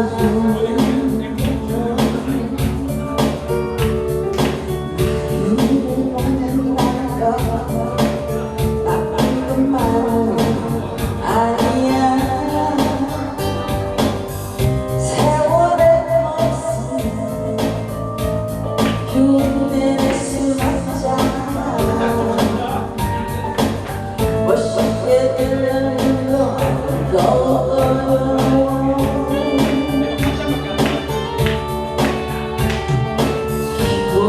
Hallelujah.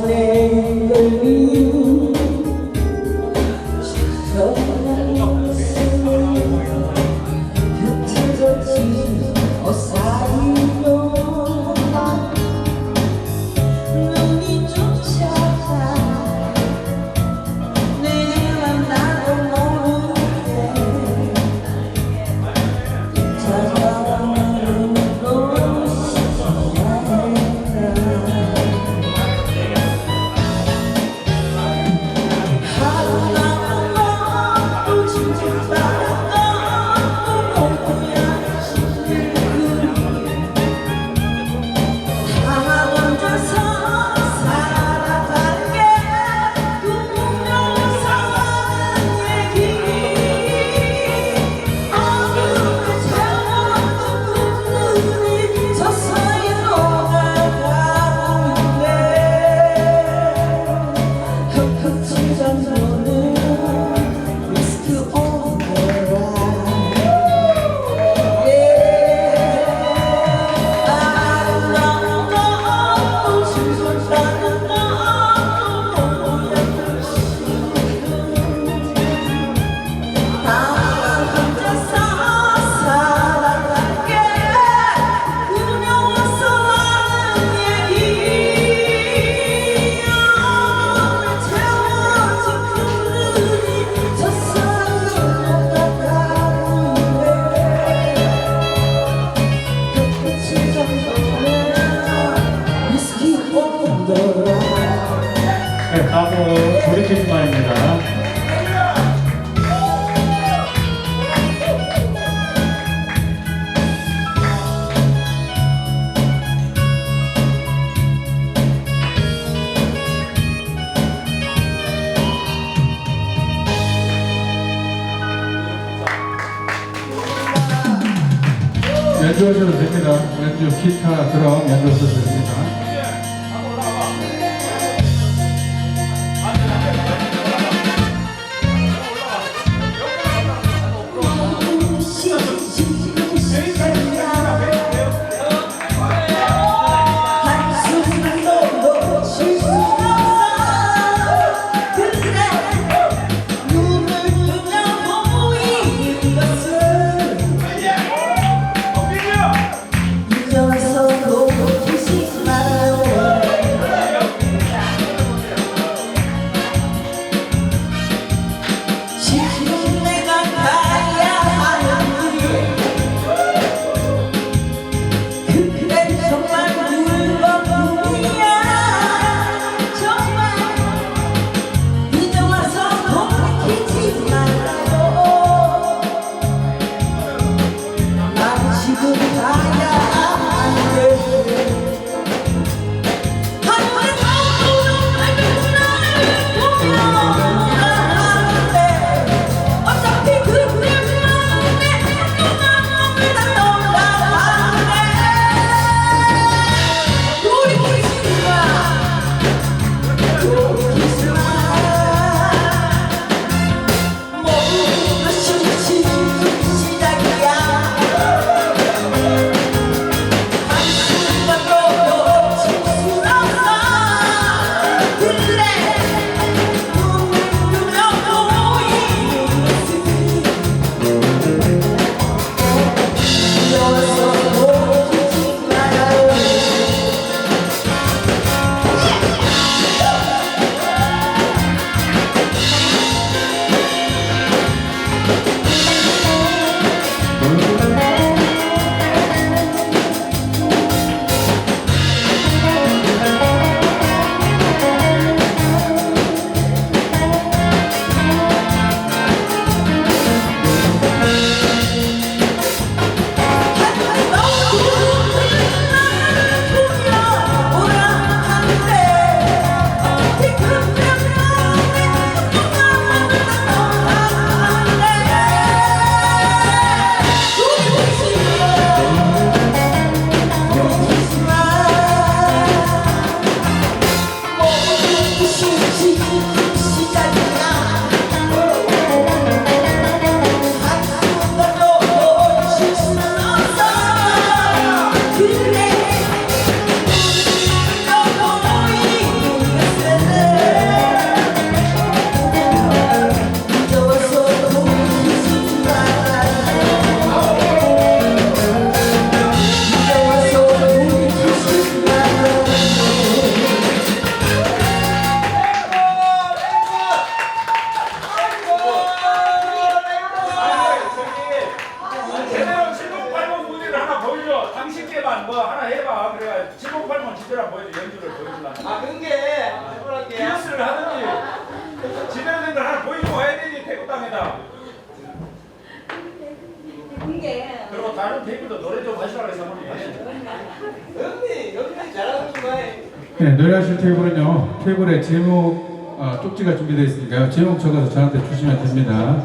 เพลงตรงนี้ 준비하셔도 됩니다. 왼쪽 기타 드럼 연주서 됩니다. 그래 지목 팔면 지대로 보여줘 연주를 보여주려고 아 그런 게 해보란 게 기어스를 하든지 지대로 된걸 하나 보여주고 와야 되지 태국 땅에다 그게 그리고 다른 테이블도 노래 좀 하시라고 해서 한번 영미 영미 잘하는구만 네, 노래하실 테이블은요. 테이블에 제목 어, 쪽지가 준비되어 있으니까요. 제목 적어서 저한테 주시면 됩니다.